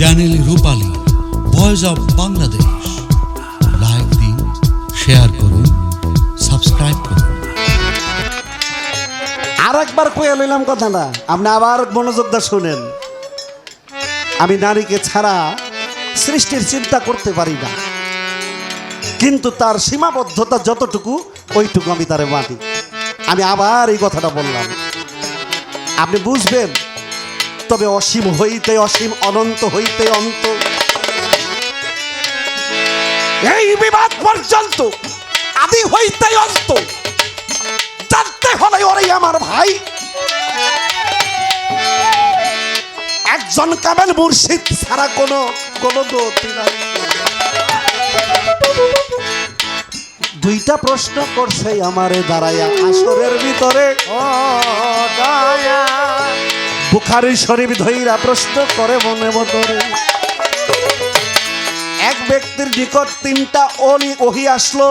Channel Rupali voice of Bangladesh like দিন share করুন subscribe করুন। আর একবার কয়ে লইলাম কথাটা, আপনি আবার মনোযোগ দা শুনেন। আমি নারীকে ছাড়া সৃষ্টির চিন্তা করতে পারি না। কিন্তু তার সীমাবদ্ধতা যতটুকু, ওইটুকু আমি তারে মানি। আমি আবার এই কথাটা বললাম। আপনি বুঝবেন তবে অসীম হইতে অসীম, অনন্ত হইতে অন্ত। এই বিবাদ পর্যন্ত, আদি হইতে অন্ত। জানতে হলে ওরে আমার ভাই। একজন কামেল মুর্শিদ ছাড়া কোনো কোনো গতি নাই। দুইটা প্রশ্ন করছে আমারে দাঁড়াইয়া আসরের ভিতরে। বুখারি শরীফ ধইরা প্রশ্ন করে মনে মতরে এক ব্যক্তির নিকট তিনটা অলি ওহি আসলো।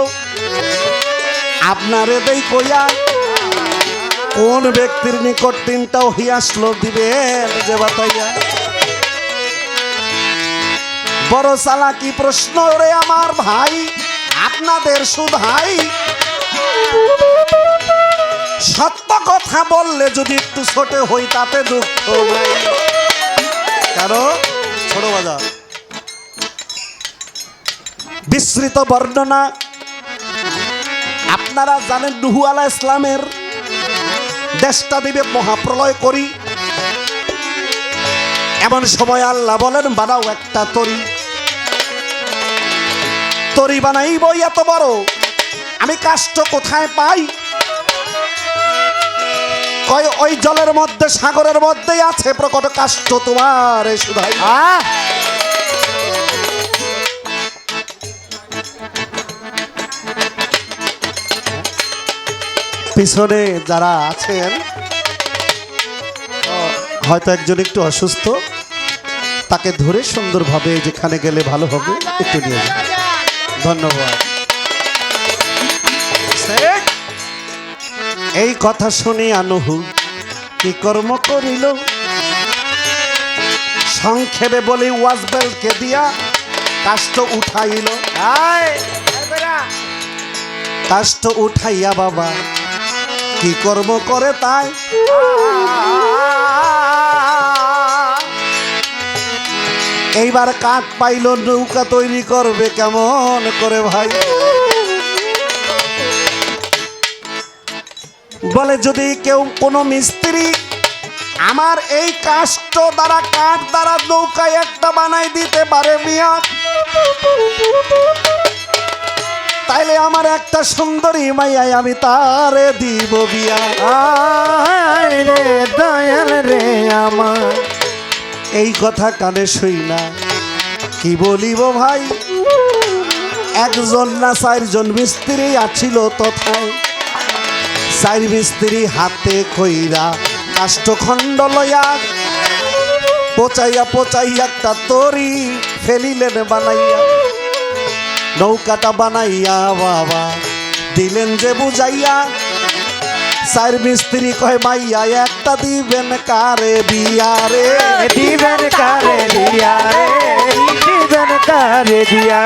আপনারে দেই কইয়া, কোন ব্যক্তির নিকট তিনটা ওহি আসলো দিবেন যে বাতাইয়া। বড় চালাকি প্রশ্ন রে আমার ভাই, আপনাদের সুধাই কথা বললে যদি একটু ছোটে হই, তাতে দুঃখ কেন? ছোট বাজার। বিস্তৃত বর্ণনা। আপনারা জানেন নুহু আলা ইসলামের দেশটা দিবে মহাপ্রলয় করি। এমন সময় আল্লাহ বলেন, বানাও একটা তরি। তরি বানাইব, এত বড়। আমি কাষ্ট কোথায় পাই? কয় ওই জলের মধ্যে সাগরের মধ্যেই আছে প্রকট কাষ্ট তোমার সুধাই। পিছনে যারা আছেন হয়তো একজন একটু অসুস্থ তাকে ধরে সুন্দরভাবে যেখানে গেলে ভালো হবে একটু নিয়ে ধন্যবাদ। এই কথা শুনে আনহু কি কর্ম করিল? সংক্ষেপে বলি ওয়াজবেলকে দিয়া কাষ্ট উঠাইল। কাষ্ট উঠাইয়া বাবা কি কর্ম করে তাই? এইবার কাঠ পাইল নৌকা তৈরি করবে কেমন করে ভাই? বলে যদি কেউ কোনো মিস্ত্রি আমার এই কাষ্ট দ্বারা কাঠ দ্বারা নৌকায় একটা বানাই দিতে পারে মিয়া? তাইলে আমার একটা সুন্দরী মাইয়াই আমি তারে দিব বিয়া। রে দয়াল রে আমার। এই কথা কানে শুই না। কি বলিব ভাই? একজন না চারজন মিস্ত্রি আছিল তথায়। চার মিস্ত্রি হাতে কইরা কাষ্ঠখণ্ড লইয়া পচাইয়া পচাইয়া একটা তরি ফেলিলেন বানাইয়া। নৌকাটা বানাইয়া বাবা দিলেন যে বুঝাইয়া। চার মিস্ত্রি কয় মাইয়া একটা দিবেন কারে বিয়ারে দিবেন কারে দিয়া রে দিবেন কারে দিয়া।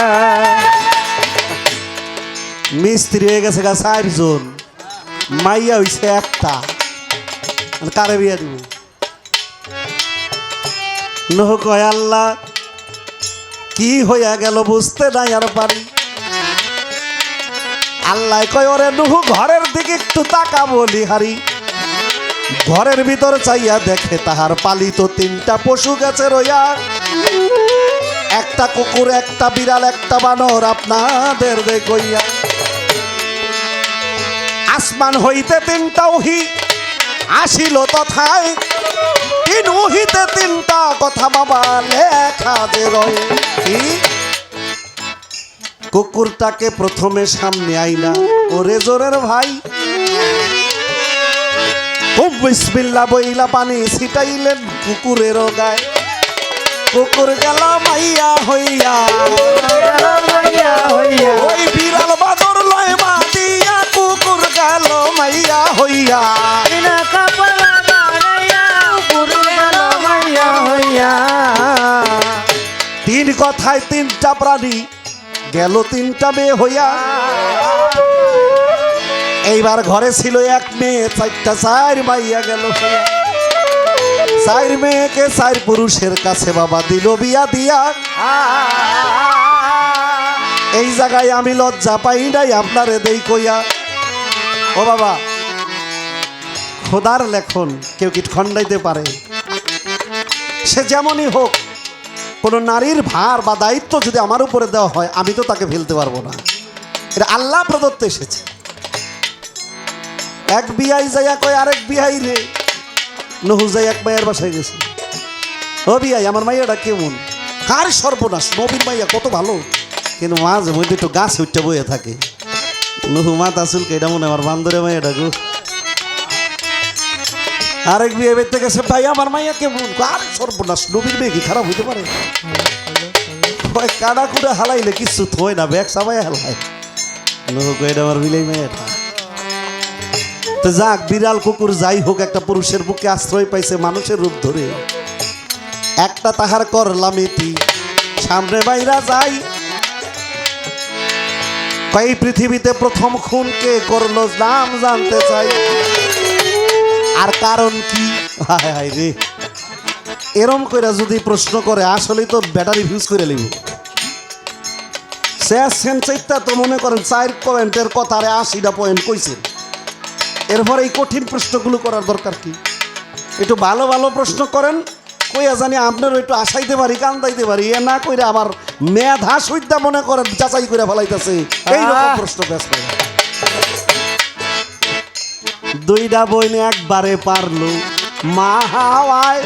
মিস্ত্রি হয়ে গেছে গা চারজন। মাইয়া হইছে একটা। আর কারে বিয়া দিব? নহ আল্লাহ, কি হইয়া গেল বুঝতে নাই আর পারি। আল্লাহ কয়, ওরে নুহু, ঘরের দিকে একটু তাকা বলি হারি ঘরের ভিতর চাইয়া দেখে তাহার পালিত তিনটা পশু গেছে রইয়া। একটা কুকুর, একটা বিড়াল, একটা বানর আপনাদের দেখইয়া আসমান হইতে তিনটা উহি আসিল তথায়। তিন উহিতে তিনটা কথা বাবা লেখা যে কি কুকুরটাকে প্রথমে সামনে আইনা ওরে জোরের ভাই। খুব বিসমিল্লা বইলা পানি ছিটাইলেন কুকুরের গায়ে। কুকুর গেল মাইয়া হইয়া। হইয়া হইয়া। ওই বিড়াল গেল মাইয়া হইয়া। তিন কথায় তিনটা প্রাণী গেল তিনটা মেয়ে হইয়া। এইবার ঘরে ছিল এক মেয়ে চারটা চার মাইয়া গেল চার মেয়েকে চার পুরুষের কাছে বাবা দিল বিয়া দিয়া। এই জায়গায় আমি লজ্জা পাই নাই আপনারে দেই কইয়া। ও বাবা, খোদার লেখন কেউ কি খণ্ডাইতে পারে? সে যেমনই হোক, কোনো নারীর ভার বা দায়িত্ব যদি আমার উপরে দেওয়া হয়, আমি তো তাকে ফেলতে পারব না। এটা আল্লাহ প্রদত্ত এসেছে। এক বিয়াই যাইয়া কয়, আরেক বিয়াই রে। নহু যাই এক মায়ের বাসায় গেছে। ও বিয়াই, আমার মাইয়াটা কেমন? কার সর্বনাশ? নবীন মাইয়া কত ভালো। কিন্তু মাঝে মধ্যে একটু গাছ উঠতে বয়ে থাকে। নহু মাথা চুলকে এটা মনে আমার বান্দরে মাইয়াটা গো। আরেক বিয়ে বেরতে গেছে ভাই আমার মাইয়া কেমন? আর সর্বনাশ, নবীর মেয়ে কি খারাপ হইতে পারে? কয় কানা কুড়ে হালাইলে কিছু থই না, ব্যাগ সাবাই হালাই নহু কয় এটা আমার বিলাই মেয়েটা তো যাক, বিড়াল কুকুর যাই হোক, একটা পুরুষের বুকে আশ্রয় পাইছে মানুষের রূপ ধরে। একটা তাহার করলাম এটি। সামনে বাইরা যাই কই পৃথিবীতে প্রথম খুন কে করল নাম জানতে চাই। আর কারণ কি? হায় হায় রে। এরম করে যদি প্রশ্ন করে, আসলেই তো ব্যাটারি ফিউজ করে লিব। শেষ সেন্সাইটটা তো মনে করেন চার পয়েন্টের কথারে আশিটা পয়েন্ট কইছেন এরপর এই কঠিন প্রশ্নগুলো করার দরকার কি? একটু ভালো ভালো প্রশ্ন করেন কইয়া জানি আপনারও একটু আশাইতে পারি কান্দাইতে পারি এ না কইরা আবার মেধা সুইদ্যা মনে করেন যাচাই করে ফেলাইতেছে। এইরকম! প্রশ্ন ব্যস্ত দুইটা বইনে একবারে পারল মা হাওয়ায়।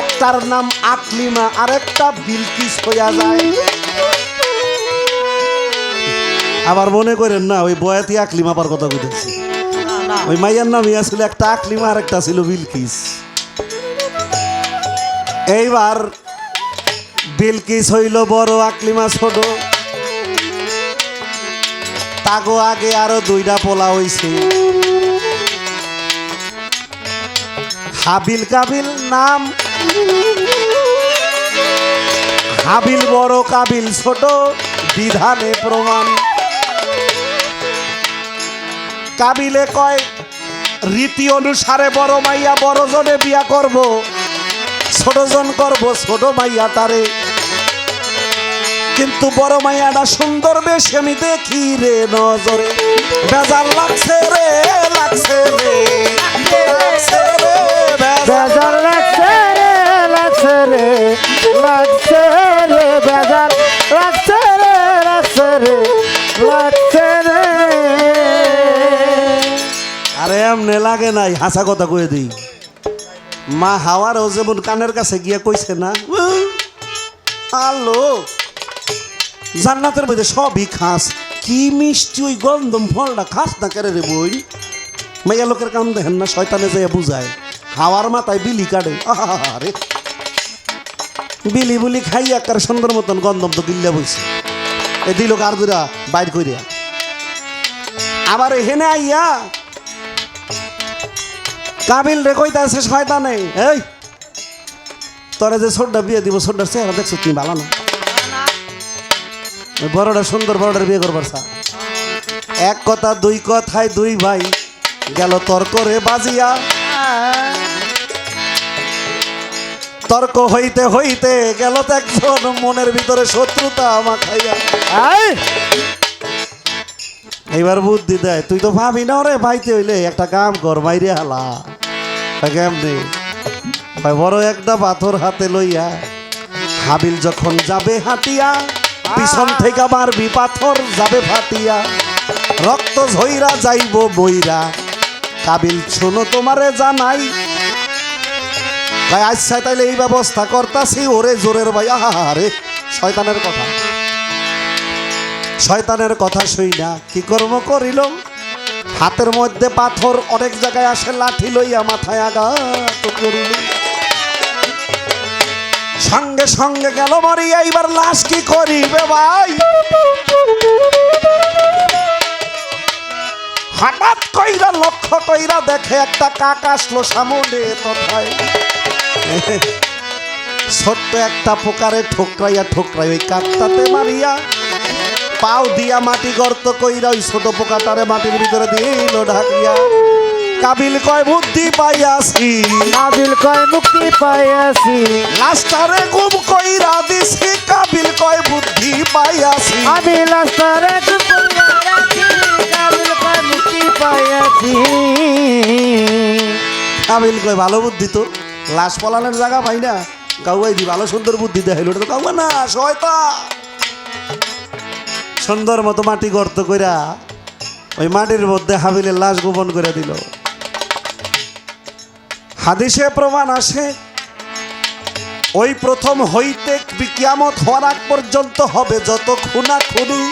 একটার নাম আকলিমা আরেকটা বিলকিস হইয়া যায়। আবার মনে করেন না ওই বয়াতি আকলিমা পার কথা বুঝেছি ওই মাইয়ার নামই আসলে একটা আকলিমা আর একটা ছিল বিলকিস। এইবার বিলকিস হইল বড় আকলিমা ছোট। তাগো আগে আরও দুইটা পোলা হইছে। হাবিল কাবিল নাম। হাবিল বড় কাবিল ছোট। বিধানে প্রমাণ। কাবিলে কয়, রীতি অনুসারে বড় মাইয়া, বড় জনে বিয়া করব। ছোট জন করব, ছোট মাইয়া তারে। কিন্তু বড় মাইয়াটা সুন্দর বেশ, আমি দেখি রে নজরে। বেজার লাগছে রে লাগছে রে বেজার। লাগছে রে লাগছে রে লাগছে রে, বেজার। লাগছে এমনে লাগে নাই, হাসা কথা কয়ে দিই। মা হাওয়ারও যেমন কানের কাছে গিয়ে কইছে না আলো জান্নাতের মধ্যে সবই খাস। কি মিষ্টি ওই গন্ধম ফলটা খাস না কেরে রে বই? মাইয়া লোকের কাম দেখেন না, শয়তানে যাইয়া বুঝায়। হাওয়ার মাথায় বিলি কাটে আরে বিলি বুলি খাই একার সুন্দর মতন গন্ধম তো গিল্লা বইছে। এ দিল কার দুরা বাইর করিয়া আবার এখানে আইয়া কাবিল রে কইতা কইতাছে শয়তানে। এই। তোরে যে ছোটটা বিয়ে দিব ছোটটার চেহারা দেখছ তুমি ভালো না? বড়টা সুন্দর বড়টার বিয়ে করবার সা এক কথা দুই কথায় দুই ভাই গেল তর্ক রে বাজিয়া। তর্ক হইতে হইতে গেল তো একজন মনের ভিতরে শত্রুতা মাখাইয়া। আই এইবার বুদ্ধি দেয় তুই তো ভাবি না রে ভাইতে হইলে একটা কাম কর মাইরে হালা। কেমনি বড় একটা পাথর হাতে লইয়া হাবিল যখন যাবে হাতিয়া পিছন থেকে মারবি পাথর যাবে ফাটিয়া, রক্ত ঝইরা যাইব বইরা, কাবিল শোনো তোমারে জানাই। ভাই আচ্ছা তাইলে এই ব্যবস্থা করতাছি, ওরে জোরের ভাই, আহা রে শয়তানের কথা। শয়তানের কথা শুই না কি কর্ম করিল? হাতের মধ্যে পাথর অনেক জায়গায় আসে, লাঠি লইয়া মাথায় আঘাত করিল। সঙ্গে সঙ্গে গেল মরি, এইবার লাশ কি করিবে ভাই? হঠাৎ কইরা, লক্ষ্য কইরা দেখে একটা কাক আসলো সামনে তথায়। ছোট্ট একটা পোকারে ঠোকরাইয়া ঠোকরাই ওই কাকটাতে মারিয়া পাও দিয়া মাটি গর্ত কইরা ওই ছোট পোকাটারে মাটির ভিতরে দিল ঢাকিয়া। কাবিল কয় বুদ্ধি পাইয়াছি। কাবিল কয় মুক্তি পাইয়াছি। লাস্টারে গুম কইরা দিছি। কাবিল কয় বুদ্ধি পাইয়াছি। আমি লাস্টারে কাবিল কয় মুক্তি পাইয়াছি। কাবিল কয় ভালো বুদ্ধি তো। লাশ পলানোর জায়গা পাই না। কাউয়াই দি ভালো সুন্দর বুদ্ধি দেখাইল। ওটা তো কাউয়া না শয়তা সুন্দর মতো মাটি গর্ত কইরা ওই মাটির মধ্যে হাবিলের লাশ গোপন করে দিল। হাদিসে প্রমাণ আসে, ওই প্রথম হইতে কিয়ামত হওয়ার আগ পর্যন্ত হবে যত খুনা খুনি।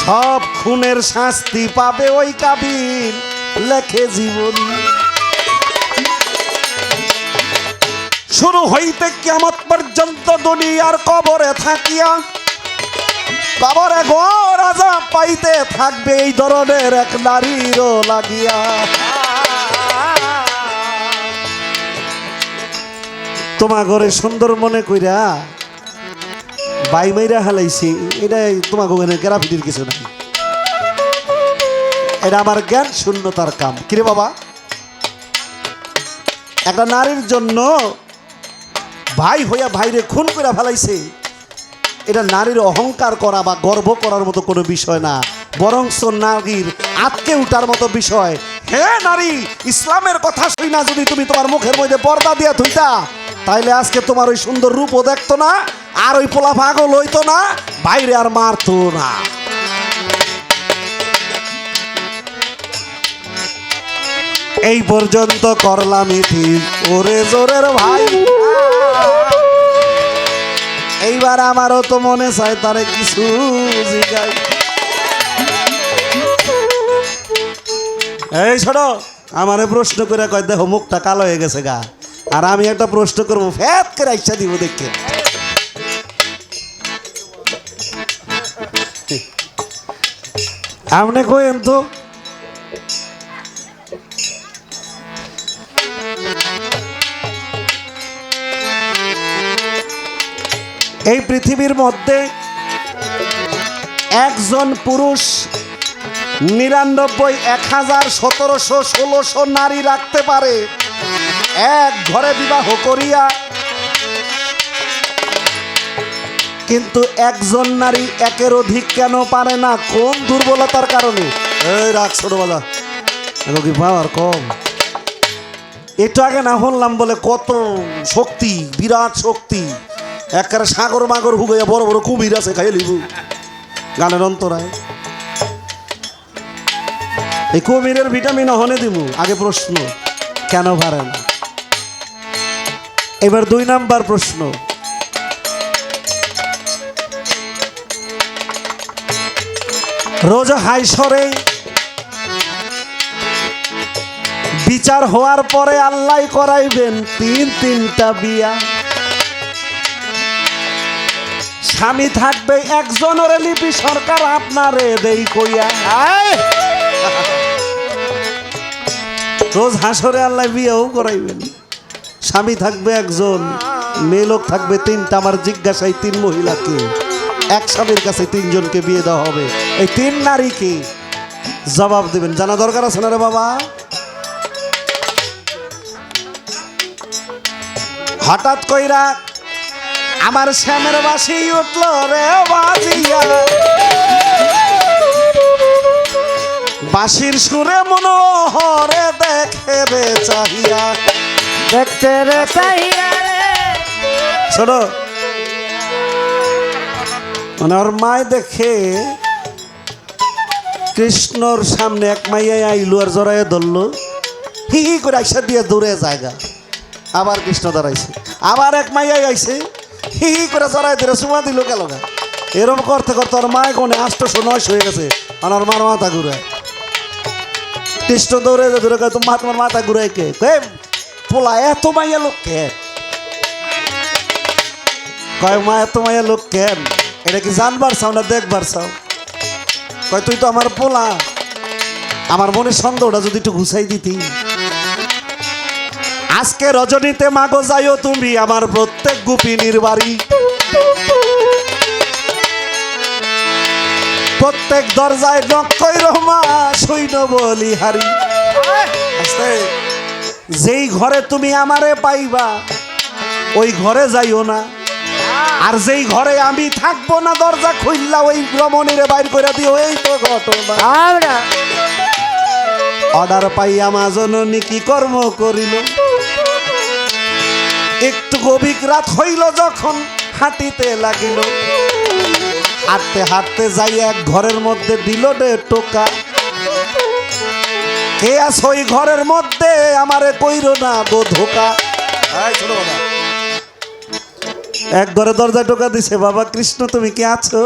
সব খুনের শাস্তি পাবে ওই কাবিল, লেখে জীবনী। শুরু হইতে কেমত পর্যন্ত দুনিয়ার কবরে থাকিয়া, কবরে গো রাজা পাইতে থাকবে এই ধরনের এক নারীরও লাগিয়া। তোমার ঘরে সুন্দর মনে কইরা বাই মাইরা হালাইছি, এটা তোমার ওখানে গ্রাফিটির কিছু নাই। এটা আমার জ্ঞান শূন্যতার কাম। কিরে বাবা? একটা নারীর জন্য ভাই হইয়া ভাইরে খুন করে ফেলাইছে, এটা নারীর অহংকার করা বা গর্ব করার মতো কোনো বিষয় না। বরংস নারীর আটকে উঠার মতো বিষয়। হে নারী, ইসলামের কথা শুই না যদি তুমি তোমার মুখের মধ্যে পর্দা দিয়া থইতা, তাইলে আজকে তোমার ওই সুন্দর রূপও দেখতো না, আর ওই পোলা পাগল হইতো না, বাইরে আর মারতো না। এই পর্যন্ত করলাম ইতি। ওরে জোরের ভাই। এইবার আমারও তো মনে চায় তারে কিছু জিগাই। এই ছোট আমারে প্রশ্ন করে কয়, দেখো, মুখটা কালো হয়ে গেছে গা। আর আমি একটা প্রশ্ন করব ফ্যাত করে ইচ্ছা দিব দেখে। আপনি কইেন তো এই পৃথিবীর মধ্যে একজন পুরুষ নিরানব্বই এক হাজার সতেরোশো ষোলোশো নারী রাখতে পারে। এক ঘরে বিবাহ করিয়া কিন্তু একজন নারী একের অধিক কেন পারে না? কোন দুর্বলতার কারণে? এই রাখ ছোটবেলা। কি পাওয়ার কম? একটু আগে না শুনলাম বলে কত শক্তি বিরাট শক্তি। একেবারে সাগর মাগর হুগাইয়া বড় বড় কুমির আছে, খাইয়ে লিবু গানের অন্তরায়। এই কুমিরের ভিটামিন হনে দিব আগে প্রশ্ন, কেন পারে না? এবার দুই নাম্বার প্রশ্ন। রোজ হাইসরে বিচার হওয়ার পরে আল্লাহ করাইবেন তিন তিনটা বিয়া। স্বামী থাকবে একজনের লিপি সরকার আপনারে দেই কইয়া। রোজ হাসরে আল্লাহ বিয়েও করাইবেন। স্বামী থাকবে একজন মেয়ে লোক থাকবে তিনটা। আমার জিজ্ঞাসায় তিন মহিলাকে এক স্বামীর কাছে তিনজনকে বিয়ে দেওয়া হবে। এই তিন নারীকে জবাব দেবেন। জানা দরকার আছে না রে বাবা? হঠাৎ কইরা আমার শ্যামের বাসি উঠল রে বাজিয়া। বাসির সুরে মনোহরে দেখে রে চাহিয়া। দেখতে রে চাহিয়া রে। শোনো। মানে ওর মায় দেখে কৃষ্ণর সামনে এক মাইয়াই আইলু আর জড়াইয়ে ধরলো। হি হি করে আইসা দিয়ে দূরে জায়গা। আবার কৃষ্ণ দাঁড়াইছে আবার এক মাইয়াই আইছে। হি করে জড়াই ধরে সুমা দিল গেল গা এরকম করতে করতে ওর মায় কোনে আষ্টশো নয়শো হয়ে গেছে আর মার মাথা ঘুরে কৃষ্ণ দৌড়ে যে ধরে তোমার তোমার মাথা ঘুরে কে? কয়, পোলা এত মাইয়া লোক কে? কয় মা এত মাইয়া লোক কেন এটা কি জানবার চাও না দেখবার চাও? কয় তুই তো আমার পোলা। আমার মনে সন্দেহটা যদি একটু ঘুষাই দিতি। আজকে রজনীতে মাগো যাইও তুমি আমার প্রত্যেক গুপিনীর বাড়ি। প্রত্যেক দরজায় নক্ষয় রহমা সৈন্য বলি হারি যেই ঘরে তুমি আমারে পাইবা ওই ঘরে যাইও না। আর যেই ঘরে আমি থাকব না দরজা খুললা ওই রমণীরে বাইর করে দিও এই তো ঘটনা। অর্ডার পাইয়া মা জননী কি কর্ম করিল? একটু গভীর রাত হইল যখন হাঁটিতে লাগিল। হাঁটতে হাঁটতে যাই এক ঘরের মধ্যে দিল রে টোকা। কে আস ওই ঘরের মধ্যে? আমারে কইর না গো ধোকা। এক ঘরে দরজায় টোকা দিছে বাবা কৃষ্ণ তুমি কি আছো?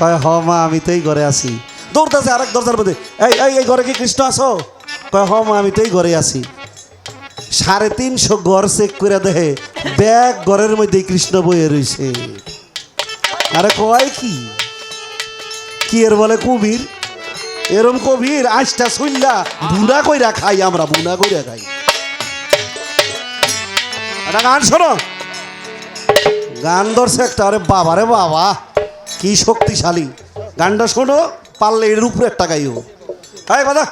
কয় হ মা আমি তো এই ঘরে আছি। দৌড়তেছে আরেক দরজার মধ্যে এই এই ঘরে কি কৃষ্ণ আছো? কয় হ মা আমি তো এই ঘরে আছি। সাড়ে তিনশো ঘর চেক করে দেখে, ব্যাগ ঘরের মধ্যে কৃষ্ণ বইয়ে রইছে আরে কয় কি? কি এর বলে কবির? এরম কবির, আজটা শুনলা বুনা কইরা খাই আমরা, বুনা কইরা খাই। একটা গান শোনো। গান ধরছে একটা, আরে বাবা রে বাবা, কি শক্তিশালী। গানটা শোনো, পারলে এর উপরে একটা গাইও। তাই কথা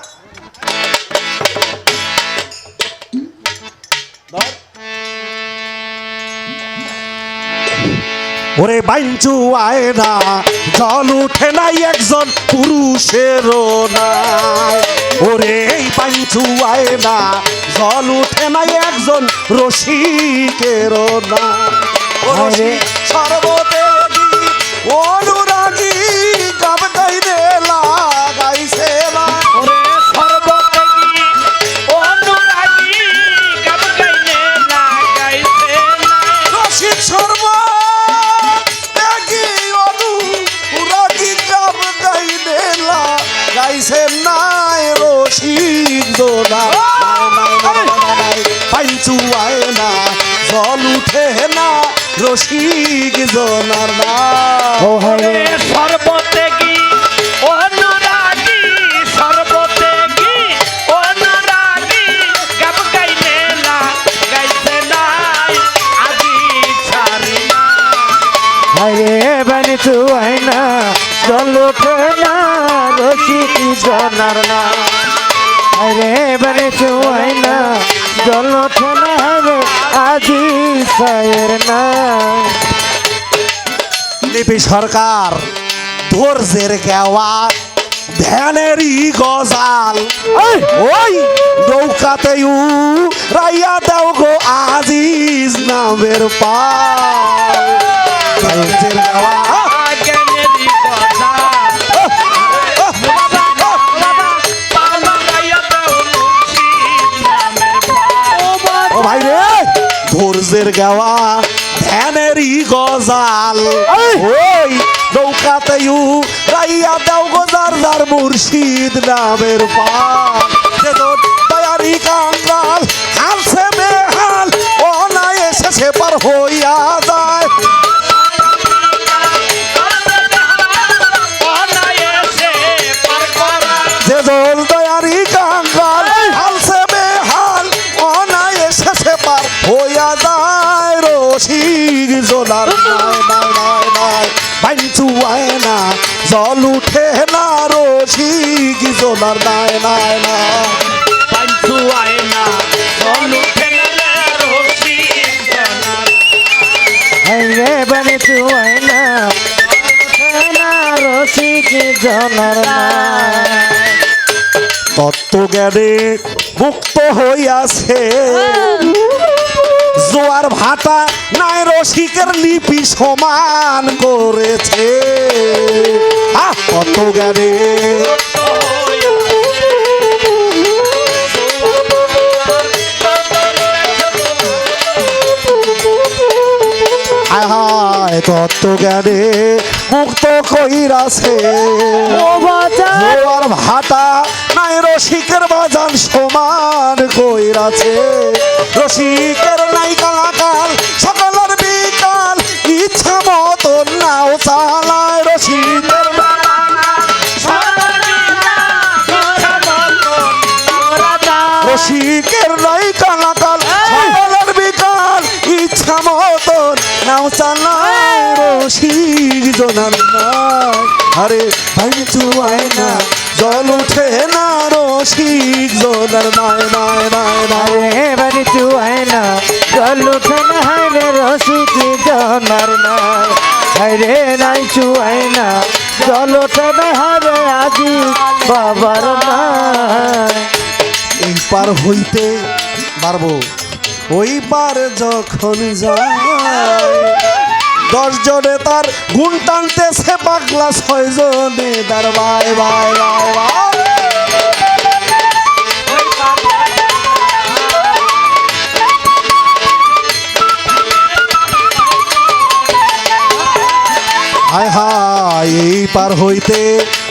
ওরে বাইঞ্চু আয় না জল উঠে নাই একজন পুরুষের ওরে এই বাইঞ্চু আয় না জল উঠে নাই একজন রসিকের না সর্বদেবী হরে বানি তুই না জল না রসিক জনার না। হরে বানি তুই না জল না আজি সায়ের না। লিপি সরকার ধৈর্যের গেওয়া ধ্যানেরই গজাল। ওই নৌকাতে রাইয়া দাও গো আজিজ নামের পাল। ধৈর্যের গেওয়া গাইয়া ভাই রে। ধৈর্যের গাওয়া ধ্যানেরই গজাল। ওই নৌকাতে ইউ দাও গজার যার মুর্শিদ নামের পাল। তোর কাঙ্গাল হালছে বেহাল পার হইয়া যায়। জল উঠে না রসিক জোলার নাই নাই নাই পঞ্চু রশি জানার হরে বানি তুই না না রসিক জনার না তত্ত্বজ্ঞানে মুক্ত হইয়াছে। জোয়ার ভাটা নাই রসিকের লিপি সমান করেছে। আহ, তত্ত্বজ্ঞানে হায় তত্ত্বজ্ঞানে মুক্ত কইরাছে। জোয়ার ভাটা নাই রসিকের বাজান সমান কইরাছে। রসিকের নাই কালাকাল সকালের করে ভাঙচু আয়না জল উঠে না রসিক জোদার নয় নয় নয় নয়। আরে বাড়ি চুয়াই না জল উঠে না রে রসিকি জনার নাই হায় রে নাই চুয়াই না জল ওঠে না রে আজি বাবার নাই এই পার হইতে পারব ওই পার যখন যায় দশ জনে তার গুণ টানতেছে পাগলা ছয় জনে তার বাই বাই বাই বাই হায় হায়, এই পার হইতে,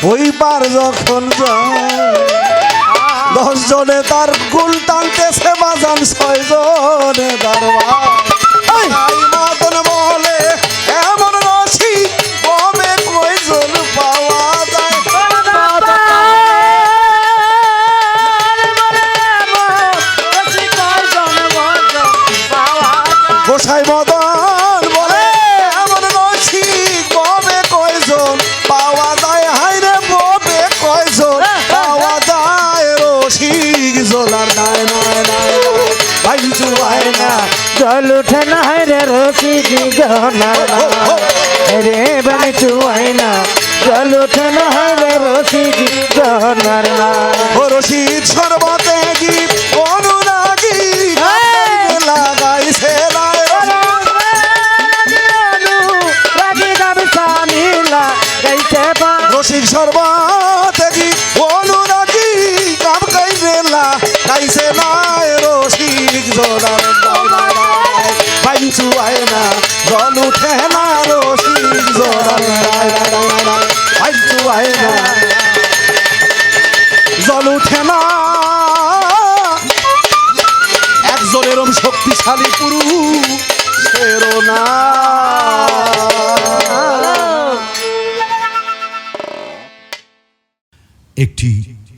ওই পার যখন দশ জনে তার গুল টানতেছে বাজান ছয় জনে